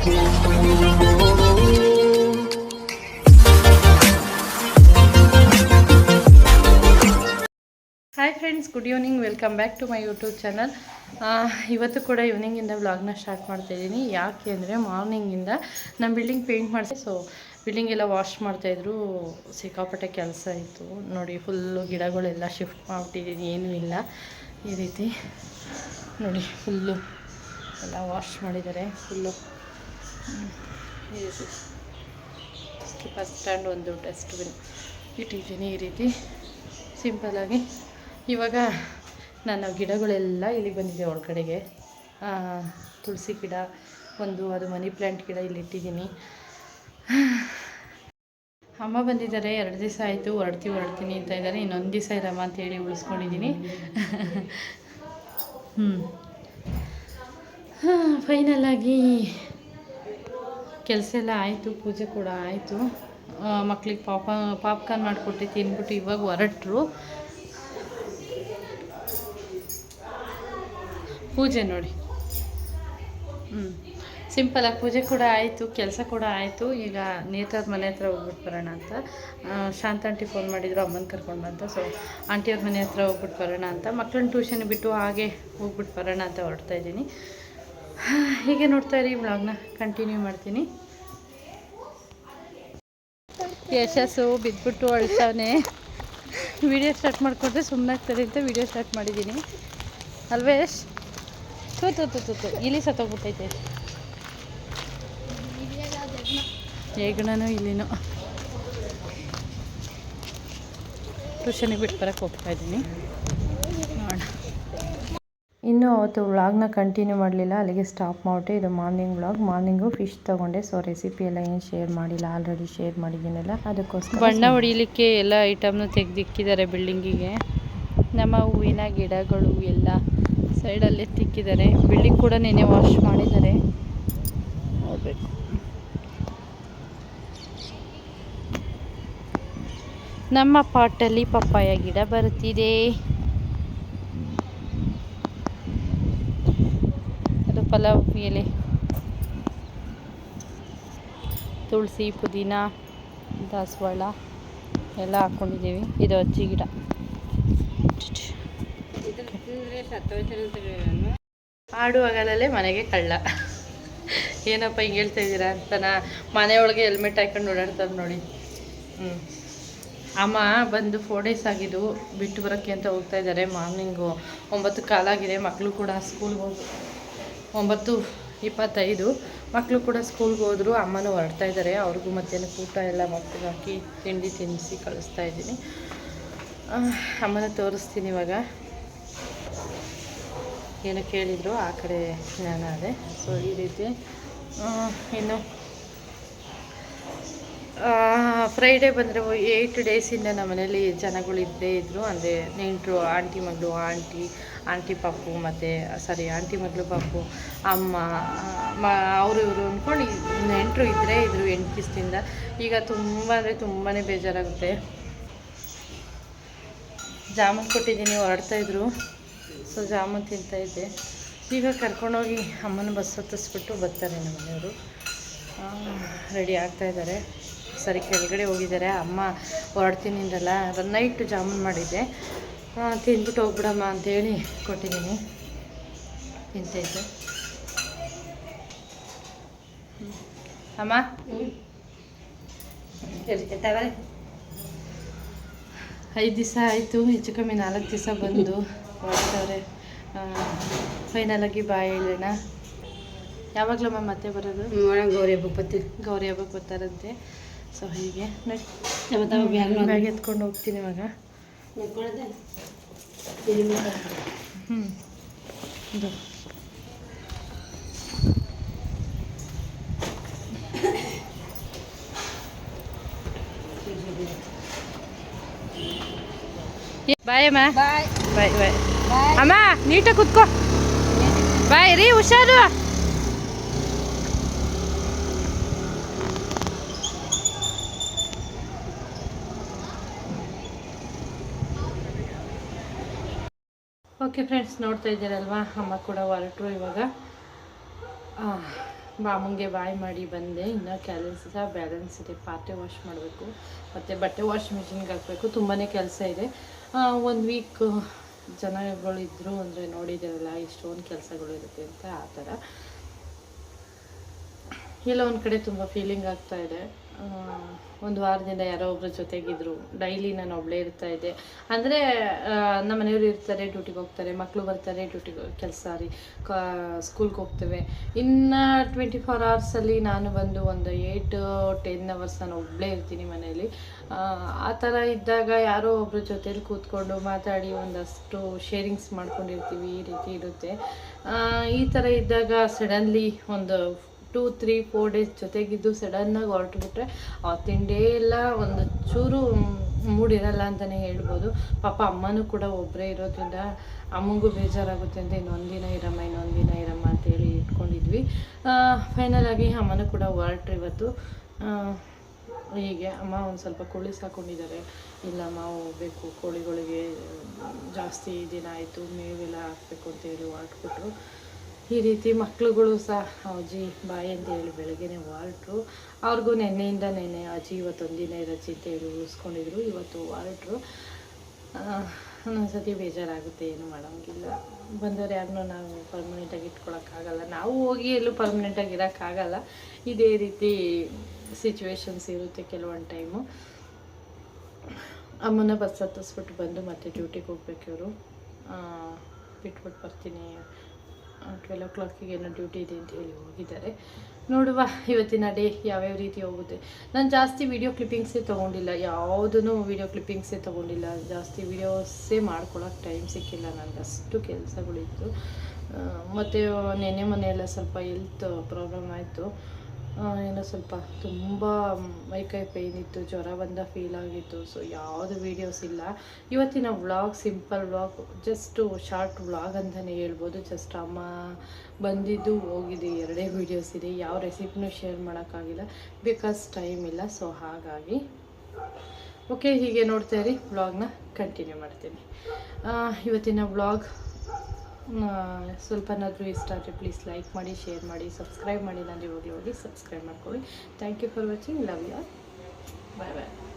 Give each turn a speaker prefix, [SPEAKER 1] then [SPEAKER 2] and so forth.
[SPEAKER 1] Hi friends good evening welcome back to my YouTube channel ಇವತ್ತು ಕೂಡ ಈವ್ನಿಂಗಿಂದ ವ್ಲಾಗ್ನ start ಮಾಡ್ತಾಯಿದ್ದೀನಿ ಯಾಕೆ ಅಂದರೆ ಮಾರ್ನಿಂಗಿಂದ ನಮ್ಮ ಬಿಲ್ಡಿಂಗ್ ಪೇಂಟ್ ಮಾಡಿಸಿ ಸೊ ಬಿಲ್ಡಿಂಗ್ ಎಲ್ಲ ವಾಶ್ ಮಾಡ್ತಾಯಿದ್ರು ಸಿಕ್ಕಾಪಟ್ಟೆ ಕೆಲಸ ಇತ್ತು ನೋಡಿ ಫುಲ್ಲು ಗಿಡಗಳೆಲ್ಲ ಶಿಫ್ಟ್ ಮಾಡಿಬಿಟ್ಟಿದ್ದೀನಿ. ಏನೂ ಇಲ್ಲ. ಈ ರೀತಿ. ನೋಡಿ ಫುಲ್ಲು ಎಲ್ಲ ವಾಶ್ ಮಾಡಿದ್ದಾರೆ. ಫುಲ್ಲು ಬಸ್ ಸ್ಟ್ಯಾಂಡ್ ಒಂದು ಡಸ್ಟ್ಬಿನ್ ಇಟ್ಟಿದ್ದೀನಿ ಈ ರೀತಿ ಸಿಂಪಲಾಗಿ ಇವಾಗ ನನ್ನ ಗಿಡಗಳೆಲ್ಲ ಇಲ್ಲಿ ಬಂದಿದೆ ಒಳಗಡೆಗೆ. ತುಳಸಿ ಗಿಡ, ಒಂದು ಅದು ಮನಿ ಪ್ಲ್ಯಾಂಟ್ ಗಿಡ ಇಲ್ಲಿ ಇಟ್ಟಿದ್ದೀನಿ. ಅಮ್ಮ ಬಂದಿದ್ದಾರೆ, ಎರಡು ದಿವಸ ಆಯಿತು ಹೊರಡ್ತೀವಿ ಹೊರಡ್ತೀನಿ ಅಂತ ಇದ್ದಾರೆ. ಇನ್ನೊಂದು ದಿವಸ ಇರಮ್ಮ ಅಂತೇಳಿ ಉಳಿಸ್ಕೊಂಡಿದ್ದೀನಿ. ಹ್ಞೂ ಫೈನಲಾಗಿ ಕೆಲಸ ಎಲ್ಲ ಆಯಿತು, ಪೂಜೆ ಕೂಡ ಆಯಿತು. ಮಕ್ಳಿಗೆ ಪಾಪ, ಪಾಪ್ಕಾರ್ನ್ ಮಾಡಿಕೊಟ್ಟು ತಿಂದ್ಬಿಟ್ಟು ಇವಾಗ ಹೊರಟ್ರು. ಪೂಜೆ ನೋಡಿ. ಹ್ಞೂ ಸಿಂಪಲಾಗಿ ಪೂಜೆ ಕೂಡ ಆಯಿತು, ಕೆಲಸ ಕೂಡ ಆಯಿತು. ಈಗ ನೇತಾದ ಮನೆ ಹತ್ರ ಹೋಗ್ಬಿಟ್ಟು ಬರೋಣ ಅಂತ. ಶಾಂತ ಆಂಟಿ ಫೋನ್ ಮಾಡಿದ್ರು, ಅಮ್ಮನ ಕರ್ಕೊಂಡು ಬಂತ. ಸೊ ಆಂಟಿಯವ್ರ ಮನೆ ಹತ್ರ ಹೋಗ್ಬಿಟ್ಟು ಬರೋಣ ಅಂತ. ಮಕ್ಕಳನ್ನ ಟ್ಯೂಷನ್ ಬಿಟ್ಟು ಹಾಗೆ ಹೋಗ್ಬಿಟ್ಟು ಬರೋಣ ಅಂತ ಹೊರಡ್ತಾ ಇದ್ದೀನಿ. ಹೀಗೆ ನೋಡ್ತಾ ಇರಿ ಬ್ಲಾಗ್ನ ಕಂಟಿನ್ಯೂ ಮಾಡ್ತೀನಿ. ಯಶಸ್ಸು ಬಿದ್ದುಬಿಟ್ಟು ಅಳ್ತಾನೆ ವಿಡಿಯೋ ಸ್ಟಾರ್ಟ್ ಮಾಡ್ಕೊಂಡ್ರೆ ಸುಮ್ಮನಾಗ್ತಾರೆ ಅಂತ ವಿಡಿಯೋ ಸ್ಟಾರ್ಟ್ ಮಾಡಿದ್ದೀನಿ. ಅಲ್ವೇ ಯಶ್? ತೂ ತೂ ತೂ ತೂ ಇಲ್ಲಿ ಸತ್ತೋಗ್ಬಿಟ್ಟೈತೆ ಹೇಗಣನೂ ಇಲ್ಲಿನೂ. ಟ್ಯೂಷನಿಗೆ ಬಿಟ್ಟು ಬರೋಕ್ಕೆ ಹೋಗ್ತಾ ಇದ್ದೀನಿ. ಇನ್ನೂ ಅವತ್ತು ವ್ಲಾಗ್ನ ಕಂಟಿನ್ಯೂ ಮಾಡಲಿಲ್ಲ. ಅಲ್ಲಿಗೆ ಸ್ಟಾಪ್ ಮಾಡಿಬಿಟ್ಟೆ ಇದು ಮಾರ್ನಿಂಗ್ ವ್ಲಾಗ್ ಮಾರ್ನಿಂಗು ಫಿಶ್ ತೊಗೊಂಡೆ. ಸೊ ರೆಸಿಪಿ ಎಲ್ಲ ಏನು ಶೇರ್ ಮಾಡಿಲ್ಲ. ಆಲ್ರೆಡಿ ಶೇರ್ ಮಾಡಿದ್ದೀನಲ್ಲ. ಅದಕ್ಕೋಸ್ಕರ ಬಣ್ಣ ಹೊಡಿಲಿಕ್ಕೆ ಎಲ್ಲ ಐಟಮ್ನು ತೆಗೆದಿಕ್ಕಿದ್ದಾರೆ ಬಿಲ್ಡಿಂಗಿಗೆ ನಮ್ಮ ಹೂವಿನ ಗಿಡಗಳು ಎಲ್ಲ ಸೈಡಲ್ಲೇ ತಿಕ್ಕಿದ್ದಾರೆ. ಬಿಲ್ಡಿಂಗ್ ಕೂಡ ನೆನೆ ವಾಶ್ ಮಾಡಿದ್ದಾರೆ. ನೋಡಬೇಕು. ನಮ್ಮ ಪಾಟಲ್ಲಿ ಪಪ್ಪಾಯ ಗಿಡ ಬರುತ್ತಿದೆ. ಪಲಾವ್ ಎಲೆ. ತುಳಸಿ, ಪುದೀನ, ದಾಸವಾಳ ಎಲ್ಲ ಹಾಕ್ಕೊಂಡಿದ್ದೀವಿ ಇದು ಅಜ್ಜಿ ಗಿಡ. ಆಡುವಾಗಲೇ ಮನೆಗೆ ಕಳ್ಳ. ಏನಪ್ಪ ಹಿಂಗೆ ಹೇಳ್ತಾ ಇದ್ದೀರಾ ಅಂತನ? ಮನೆಯೊಳಗೆ ಹೆಲ್ಮೆಟ್ ಹಾಕೊಂಡು ಓಡಾಡ್ತಾರೆ ನೋಡಿ. ಅಮ್ಮ ಬಂದು ಫೋರ್ ಡೇಸ್ ಆಗಿದ್ದು ಬಿಟ್ಟು ಬರೋಕ್ಕೆ ಅಂತ ಹೋಗ್ತಾ ಇದ್ದಾರೆ ಮಾರ್ನಿಂಗು. ಒಂಬತ್ತು ಕಾಲಾಗಿದೆ ಮಕ್ಕಳು ಕೂಡ ಸ್ಕೂಲ್ಗೆ ಹೋಗಿ ಒಂಬತ್ತು ಇಪ್ಪತ್ತೈದು. ಮಕ್ಕಳು ಕೂಡ ಸ್ಕೂಲ್ಗೆ ಹೋದರು, ಅಮ್ಮನೂ ಹೊರಡ್ತಾ ಇದ್ದಾರೆ ಅವ್ರಿಗೂ ಮಧ್ಯಾಹ್ನ ಊಟ ಎಲ್ಲ ಮಕ್ಕಳು ಹಾಕಿ ತಿಂಡಿ ತಿನ್ನಿಸಿ ಕಳಿಸ್ತಾ ಇದ್ದೀನಿ. ಅಮ್ಮನ ತೋರಿಸ್ತೀನಿ ಇವಾಗ. ಏನು ಕೇಳಿದರು, ಆ ಕಡೆ ನಾನು ಅದೇ. ಸೊ ಈ ರೀತಿ ಇನ್ನು ಫ್ರೈಡೇ ಬಂದರೆ ಏಯ್ಟ್ ಡೇಸಿಂದ ನಮ್ಮ ಮನೇಲಿ ಜನಗಳು ಇದ್ದೇ ಇದ್ದರು ಅಂದರೆ ನೆಂಟರು, ಆಂಟಿ ಮಗಳು, ಆಂಟಿ ಆಂಟಿ ಪಾಪು ಮತ್ತು ಸಾರಿ ಆಂಟಿ ಮಗಳು ಪಾಪು ಅಮ್ಮ, ಮ, ಅವರು ಇವರು ಅಂದ್ಕೊಂಡು ನೆಂಟರು ಇದ್ದರೆ ಇದ್ದರು ಎಂಟು ದಿವಸದಿಂದ. ಈಗ ತುಂಬ ಅಂದರೆ ತುಂಬಾ ಬೇಜಾರಾಗುತ್ತೆ. ಜಾಮೂನ್ ಕೊಟ್ಟಿದ್ದೀನಿ ಹೊರಡ್ತಾಯಿದ್ರು ಸೊ ಜಾಮೂನ್ ತಿಂತಾಯಿದ್ದೆ ಈಗ ಕರ್ಕೊಂಡೋಗಿ ಅಮ್ಮನ ಬಸ್ ಹತ್ತಿಸ್ಬಿಟ್ಟು ಬರ್ತಾರೆ ನಮ್ಮನೆಯವರು ರೆಡಿ ಆಗ್ತಾಯಿದ್ದಾರೆ ಸರಿ ಕೆಳಗಡೆ ಹೋಗಿದ್ದಾರೆ ಅಮ್ಮ ಹೊರಡ್ತೀನಿ ಅಂದ್ರಲ್ಲ ನೈಟ್ ಜಾಮೂನ್ ಮಾಡಿದ್ದೆ. ತಿಂದ್ಬಿಟ್ಟು ಹೋಗ್ಬಿಡಮ್ಮ ಅಂತೇಳಿ ಕೊಟ್ಟಿದ್ದೀನಿ. ತಿಂತೈತೆ. ಅಮ್ಮ? ಐದು ದಿವಸ ಆಯಿತು ಹೆಚ್ಚು ಕಮ್ಮಿ ನಾಲ್ಕು ದಿವಸ ಬಂದು ಹೊರಟವ್ರೆ ಫೈನಲಾಗಿ ಬಾಯ್ ಹೇಳೋಣ. ಯಾವಾಗಲಮ್ಮ ಮತ್ತೆ ಬರೋದು?
[SPEAKER 2] ಗೌರಿ ಹಬ್ಬಕ್ಕೆ ಬರ್ತೀವಿ.
[SPEAKER 1] ಗೌರಿ ಹಬ್ಬಕ್ಕೆ ಬರ್ತಾರಂತೆ. ಸೊ ಹೀಗೆ.
[SPEAKER 2] ಬ್ಯಾಗ್
[SPEAKER 1] ಎತ್ಕೊಂಡು ಹೋಗ್ತೀನಿ ಇವಾಗ. ಹ್ಞೂ ಇದು. ಬಾಯ್ ಅಮ್ಮ.
[SPEAKER 2] ಬಾಯ್.
[SPEAKER 1] ಬಾಯ್ ಬಾಯ್.
[SPEAKER 2] ಬಾಯ್.
[SPEAKER 1] ಅಮ್ಮ ನೀಟಾಗಿ ಕುತ್ಕೋ. ಬಾಯ್ ರೀ ಹುಷಾರು. ಓಕೆ ಫ್ರೆಂಡ್ಸ್ ನೋಡ್ತಾ ಇದ್ದೀರಲ್ವಾ? ಅಮ್ಮ ಕೂಡ ಹೊರಟರು ಇವಾಗ. ಬಾಮಂಗೆ ಬಾಯ್ ಮಾಡಿ ಬಂದೆ. ಇನ್ನೂ ಕೆಲಸ ಬ್ಯಾಲೆನ್ಸ್ ಇದೆ. ಪಾತ್ರೆ ವಾಶ್ ಮಾಡಬೇಕು. ಮತ್ತು ಬಟ್ಟೆ ವಾಶ್ ಮಿಷಿನ್ಗೆ ಹಾಕಬೇಕು. ತುಂಬಾ ಕೆಲಸ ಇದೆ. ಒಂದು ವೀಕ್ ಜನಗಳಿದ್ರು ಅಂದರೆ ನೋಡಿದ್ದೀರಲ್ಲ ಎಷ್ಟೊಂದು ಕೆಲಸಗಳು ಇರುತ್ತೆ ಅಂತ ಆ ಥರ. ಎಲ್ಲ ಒಂದು ಕಡೆ ತುಂಬ ಫೀಲಿಂಗ್ ಆಗ್ತಾಯಿದೆ ಒಂದು ವಾರದಿಂದ ಯಾರೋ ಒಬ್ಬರ ಜೊತೆಗಿದ್ರು. ಡೈಲಿ ನಾನು ಒಬ್ಬಳೇ ಇರ್ತಾ ಇದ್ದೆ. ಅಂದರೆ ನಮ್ಮ ಮನೆಯವರು ಇರ್ತಾರೆ ಡ್ಯೂಟಿಗೆ ಹೋಗ್ತಾರೆ ಮಕ್ಕಳು ಬರ್ತಾರೆ ಡ್ಯೂಟಿಗೆ ಕೆಲಸ ರೀ ಕಾ ಸ್ಕೂಲ್ಗೆ ಹೋಗ್ತೇವೆ. ಇನ್ನು ಟ್ವೆಂಟಿ ಫೋರ್ ಅವರ್ಸಲ್ಲಿ ನಾನು ಬಂದು ಒಂದು ಏಯ್ಟ್ ಟೆನ್ ಅವರ್ಸ್ ನಾನು ಒಬ್ಬಳೇ ಇರ್ತೀನಿ ಮನೆಯಲ್ಲಿ. ಆ, ಥರ ಇದ್ದಾಗ ಯಾರೋ ಒಬ್ಬರ ಜೊತೇಲಿ ಕೂತ್ಕೊಂಡು ಮಾತಾಡಿ ಒಂದಷ್ಟು ಶೇರಿಂಗ್ಸ್ ಮಾಡ್ಕೊಂಡಿರ್ತೀವಿ ಈ ರೀತಿ ಇರುತ್ತೆ. ಈ ಥರ ಇದ್ದಾಗ ಸಡನ್ಲಿ ಒಂದು ಟೂ ತ್ರೀ ಫೋರ್ ಡೇಸ್ ಜೊತೆಗಿದ್ದು ಸಡನ್ನಾಗಿ ಹೊರಟುಬಿಟ್ರೆ ಆ ತಿಂಡೇ ಎಲ್ಲ ಒಂದು ಚೂರು ಮೂಡಿರಲ್ಲ ಅಂತಲೇ ಹೇಳ್ಬೋದು. ಪಾಪ ಅಮ್ಮನೂ ಕೂಡ ಒಬ್ಬರೇ ಇರೋದ್ರಿಂದ ಅಮ್ಮಂಗೂ ಬೇಜಾರಾಗುತ್ತೆ ಅಂತ ಇನ್ನೊಂದು ದಿನ ಇರಮ್ಮ, ಇನ್ನೊಂದು ದಿನ ಇರಮ್ಮ ಅಂತೇಳಿ ಇಟ್ಕೊಂಡಿದ್ವಿ. ಫೈನಲ್ ಆಗಿ ಅಮ್ಮನೂ ಕೂಡ ಹೊರಟ್ರಿ ಇವತ್ತು. ಹೀಗೆ ಅಮ್ಮ ಒಂದು ಸ್ವಲ್ಪ ಕೋಳಿ ಸಾಕೊಂಡಿದ್ದಾರೆ. ಇಲ್ಲಮ್ಮ ಹೋಗ್ಬೇಕು, ಕೋಳಿಗಳಿಗೆ ಜಾಸ್ತಿ ದಿನ ಆಯಿತು, ಮೇವೆಲ್ಲ ಹಾಕ್ಬೇಕು ಅಂತೇಳಿ ಹೊರಟ್ಬಿಟ್ರು. ಈ ರೀತಿ ಮಕ್ಳುಗಳು ಸಹ, ಅಜ್ಜಿ, ಬಾಯಿ ಅಂತ ಹೇಳಿ ಬೆಳಗ್ಗೆನೆ ವಾಲ್ಟ್ರು. ಅವ್ರಿಗೂ ನೆನ್ನೆಯಿಂದ ನೆನ್ನೆ ಅಜ್ಜಿ ಇವತ್ತೊಂದಿನ ರಜೆ ಅಂತ ಹೇಳಿ ಉಳಿಸ್ಕೊಂಡಿದ್ರು. ಇವತ್ತು ವಾಲ್ಟ್ರು. ಒಂದೊಂದ್ಸತಿ ಬೇಜಾರಾಗುತ್ತೆ, ಏನು ಮಾಡೋಂಗಿಲ್ಲ. ಬಂದವ್ರು ಯಾರನ್ನೂ ನಾವು ಪರ್ಮನೆಂಟಾಗಿ ಇಟ್ಕೊಳಕ್ಕಾಗಲ್ಲ. ನಾವು ಹೋಗಿ ಎಲ್ಲೂ ಪರ್ಮನೆಂಟಾಗಿ ಇರೋಕ್ಕಾಗಲ್ಲ. ಇದೇ ರೀತಿ ಸಿಚುವೇಶನ್ಸ್ ಇರುತ್ತೆ ಕೆಲವೊಂದು ಟೈಮು ಅಮ್ಮನ ಬಸ್ ಹತ್ತಿಸ್ಬಿಟ್ಟು ಬಂದು ಮತ್ತೆ ಡ್ಯೂಟಿಗೆ ಹೋಗ್ಬೇಕು ಇವರು. ಬಿಟ್ಬಿಟ್ಟು ಬರ್ತೀನಿ. ಟ್ವೆಲ್ ಓ ಕ್ಲಾಕಿಗೆ ಏನೋ ಡ್ಯೂಟಿ ಇದೆ ಅಂತ ಹೇಳಿ ಹೋಗಿದ್ದಾರೆ. ನೋಡುವ ಇವತ್ತಿನ ಡೇ ಯಾವ್ಯಾವ ರೀತಿ ಹೋಗುತ್ತೆ. ನಾನು ಜಾಸ್ತಿ ವೀಡಿಯೋ ಕ್ಲಿಪ್ಪಿಂಗ್ಸೇ ತೊಗೊಂಡಿಲ್ಲ. ಯಾವುದೂ ವೀಡಿಯೋ ಕ್ಲಿಪ್ಪಿಂಗ್ಸೇ ತೊಗೊಂಡಿಲ್ಲ. ಜಾಸ್ತಿ ವೀಡಿಯೋಸೇ ಮಾಡ್ಕೊಳಕ್ಕೆ ಟೈಮ್ ಸಿಕ್ಕಿಲ್ಲ. ನನಗೆ ಅಷ್ಟು ಕೆಲಸಗಳಿತ್ತು ಮತ್ತು ನೆನ್ನೆ ಮನೆಯೆಲ್ಲ ಸ್ವಲ್ಪ ಹೆಲ್ತ್ ಪ್ರಾಬ್ಲಮ್ ಆಯಿತು. ಏನೋ ಸ್ವಲ್ಪ ತುಂಬ ಮೈಕೈ ಪೇಯ್ನ್ ಇತ್ತು, ಜ್ವರ ಬಂದ ಫೀಲ್ ಆಗಿತ್ತು. ಸೊ ಯಾವುದು ವೀಡಿಯೋಸ್ ಇಲ್ಲ. ಇವತ್ತಿನ vlog simple vlog just short vlog ಅಂತಲೇ ಹೇಳ್ಬೋದು. ಜಸ್ಟ್ ಅಮ್ಮ ಬಂದಿದ್ದು, ಹೋಗಿದೆ, ಎರಡೇ ವೀಡಿಯೋಸ್ ಇದೆ. ಯಾವ ರೆಸಿಪಿನೂ ಶೇರ್ ಮಾಡೋಕ್ಕಾಗಿಲ್ಲ. ಬಿಕಾಸ್ ಟೈಮ್ ಇಲ್ಲ ಸೊ ಹಾಗಾಗಿ. ಓಕೆ ಹೀಗೆ ನೋಡ್ತಾ ಇರಿ. ವ್ಲಾಗ್ನ ಕಂಟಿನ್ಯೂ ಮಾಡ್ತೀನಿ. ಇವತ್ತಿನ ವ್ಲಾಗ್ ಸ್ವಲ್ಪನಾದರೂ ಇಷ್ಟ ಆದರೆ ಪ್ಲೀಸ್ ಲೈಕ್ ಮಾಡಿ ಶೇರ್ ಮಾಡಿ ಸಬ್ಸ್ಕ್ರೈಬ್ ಮಾಡಿ ನಾನು ಇವಾಗಲೂ ಹೋಗಿ ಸಬ್ಸ್ಕ್ರೈಬ್ ಮಾಡ್ಕೊಳ್ಳಿ. Thank you for watching love you bye bye